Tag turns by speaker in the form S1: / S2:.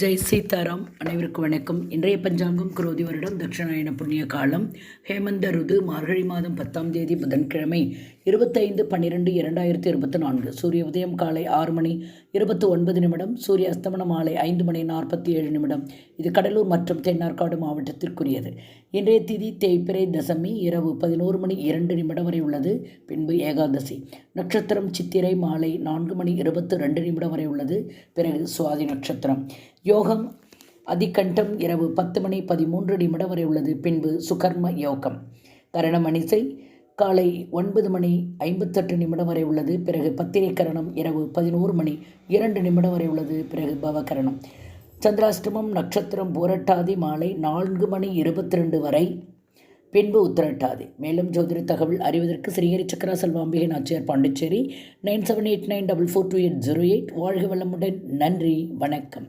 S1: ஜெய் சீதாராம் அனைவருக்கும் வணக்கம். இன்றைய பஞ்சாங்கம் குரோதி வருடம் தட்சிணாயன புண்ணிய காலம். ஹேமந்த ருது மார்கழி மாதம் பத்தாம் தேதி புதன்கிழமை இருபத்தைந்து பன்னிரெண்டு இரண்டாயிரத்தி இருபத்தி நான்கு. சூரிய உதயம் காலை ஆறு மணி இருபத்தி ஒன்பது நிமிடம் சூரிய அஸ்தமனம் மாலை ஐந்து மணி நாற்பத்தி ஏழு நிமிடம். இது கடலூர் மற்றும் தென்னார்காடு மாவட்டத்திற்குரியது. இன்றைய திதி தேய்பிரை தசமி இரவு பதினோரு மணி இரண்டு நிமிடம் வரை உள்ளது பின்பு ஏகாதசி. நட்சத்திரம் சித்திரை மாலை நான்கு மணி இருபத்தி ரெண்டு நிமிடம் வரை உள்ளது பிறகு சுவாதி நட்சத்திரம். யோகம் அதிகண்டம் இரவு பத்து மணி பதிமூன்று நிமிடம் வரை உள்ளது. பின்பு சுகர்ம யோகம். கரணம் அனிசை காலை ஒன்பது மணி ஐம்பத்தெட்டு நிமிடம் வரை உள்ளது. பிறகு பத்திரை கரணம் இரவு பதினோரு மணி இரண்டு நிமிடம் வரை உள்ளது. பிறகு பவகரணம். சந்திராஷ்டமம் நட்சத்திரம் புரட்டாதி மாலை நான்கு மணி இருபத்தி ரெண்டு வரை. பின்பு உத்தரட்டாது. மேலும் ஜோதிட தகவல் அறிவதற்கு Srihari Chakkara Selvambigai Nachiyar Pondicherry nine seven eight nine double four two eight zero eight. வாழ்க வளமுடன். நன்றி. வணக்கம்.